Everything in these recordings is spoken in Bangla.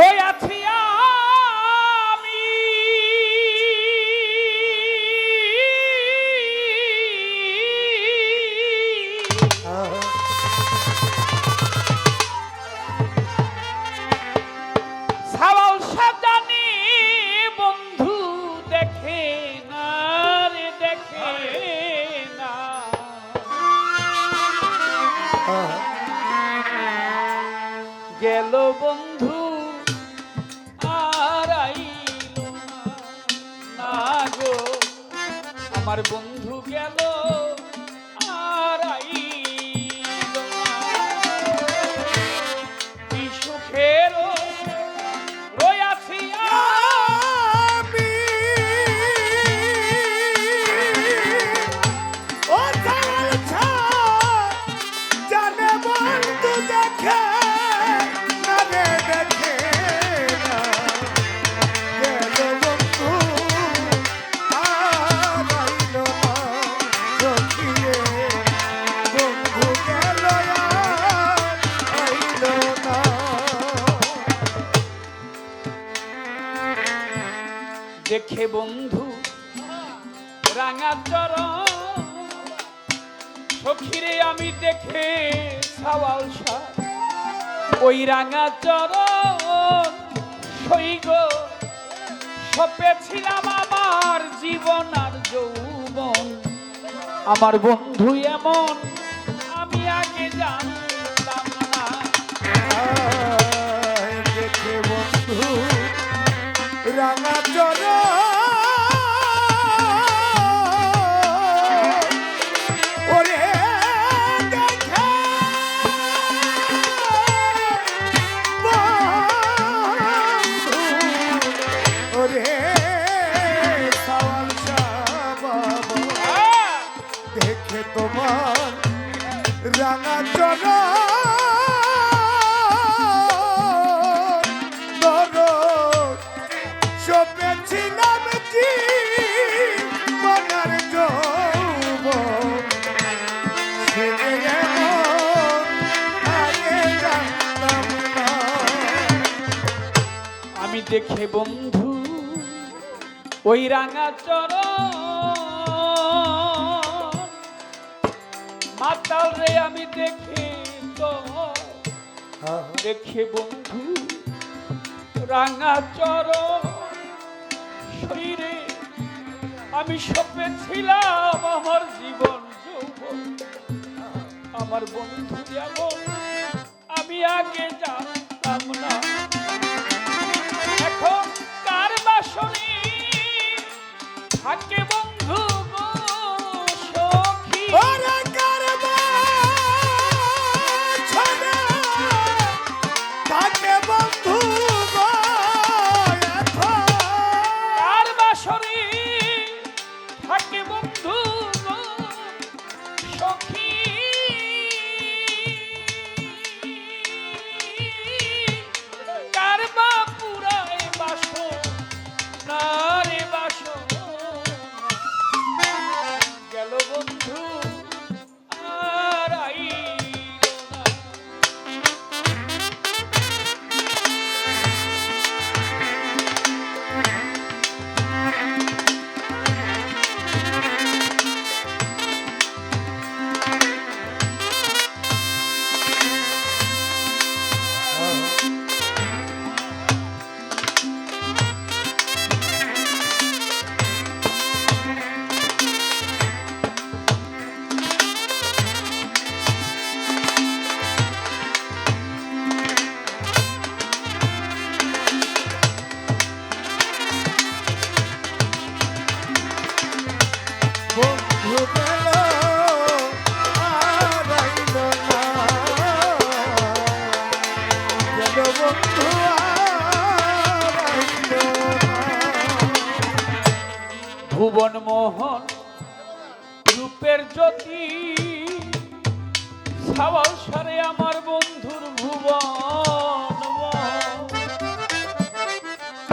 রয়াছি আমি। সাওয়াল সাজানি বন্ধু দেখে না রে দেখে না। গেল বন্ধু আমার বন্ধু গেল। রাঙা চরণ, সখিরে আমি দেখে সাওয়াল ওই রাঙা চরণ সইগ সপেছিলাম আমার জীবন আর যৌবন। আমার বন্ধু এমন, আমি আগে জানতাম না। দেখে বন্ধু, রাঙা চর দেখে বন্ধু, ওই রাঙা চর মাতাল রে, আমি দেখে তো দেখে বন্ধু, রাঙা চর শরীরে আমি সপে ছিলাম আমার জীবন আমার বন্ধু যেমন আমি আগে জানতাম না। কার বাসনে থাকে ভুবন মোহন রূপের জ্যোতি, সাওয়াল আমার বন্ধুর ভুবন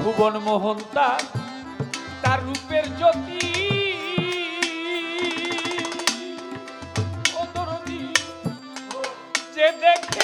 ভুবন মোহন তার তার রূপের জ্যোতি। যে দেখে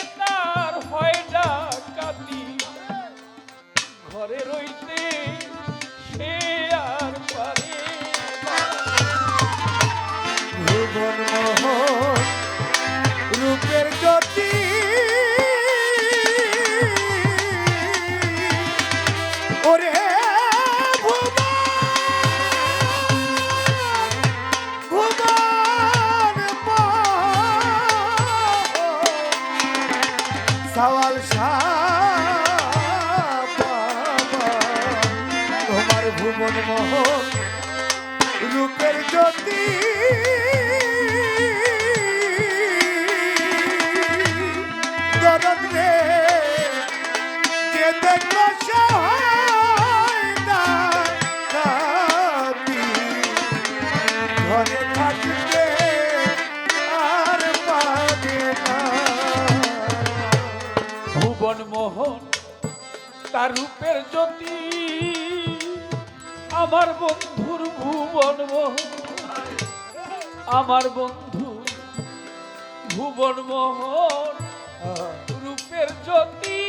আমার বন্ধুর ভুবন আমার বন্ধু ভুবন মোহন রূপের জ্যোতি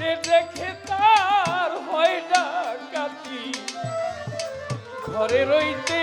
যে দেখে তার হয় কাটি ঘরে রইতে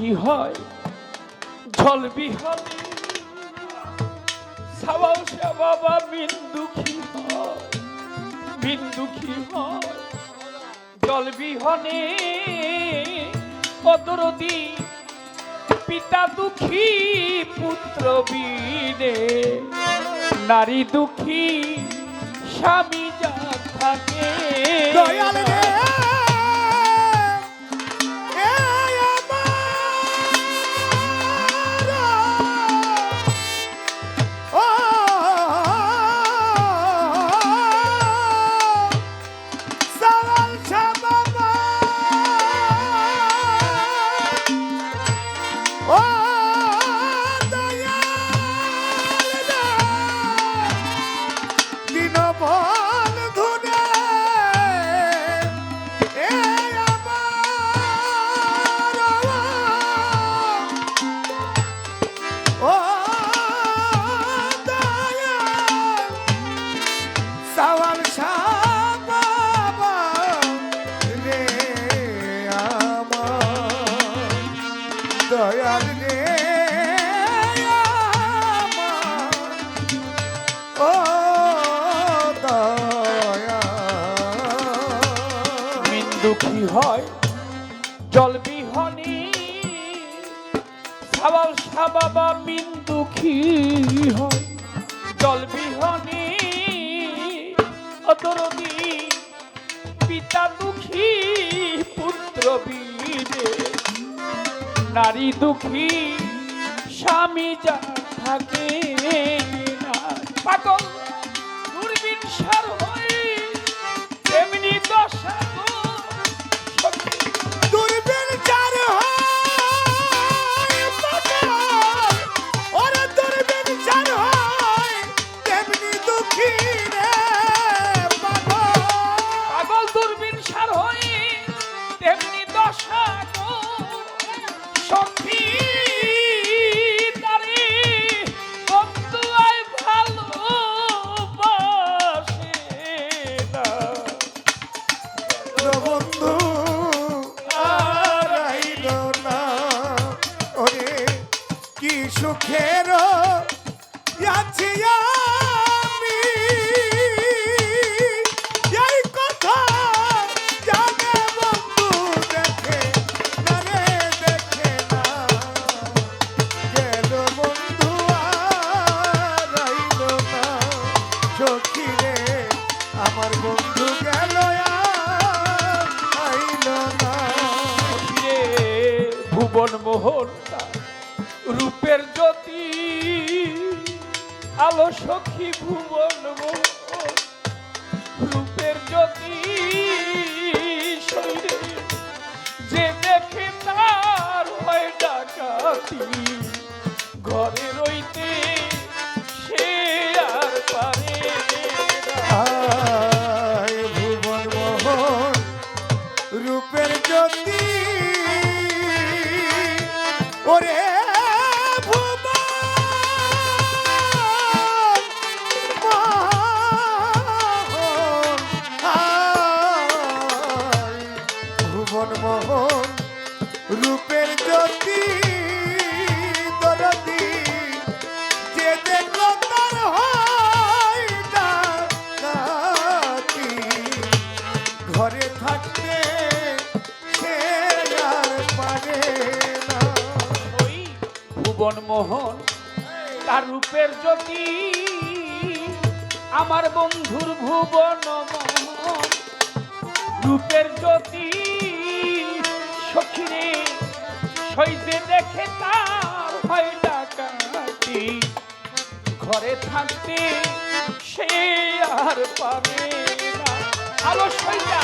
দুঃখী হয়? জল বিহনে সাবাউসা বাবা মিন দুঃখী হয় মিন দুঃখী হয়। জল বিহনে অদরদি পিতা দুঃখী পুত্র বিনে। নারী দুঃখী স্বামী যা থাকে। দয়াল রে! সাবাসা বাবা বিন্দুখী হয়। জল বিহনি অতরণী পিতা দুঃখী, পুত্র বিদে নারী দুঃখী, স্বামী যা থাকে পাগল দুর্বিন সার হই তেমনি দশা সখী রে আমার বন্ধু গেল আইল না। রে ভুবন মোহনটা রূপের জ্যোতি। আলো সখী ভুবন মোহন, রূপের জ্যোতি। যে দেখে তার হয় ডাকাতি, ঘরে রইতে আর পাবি না। আলো সইয়া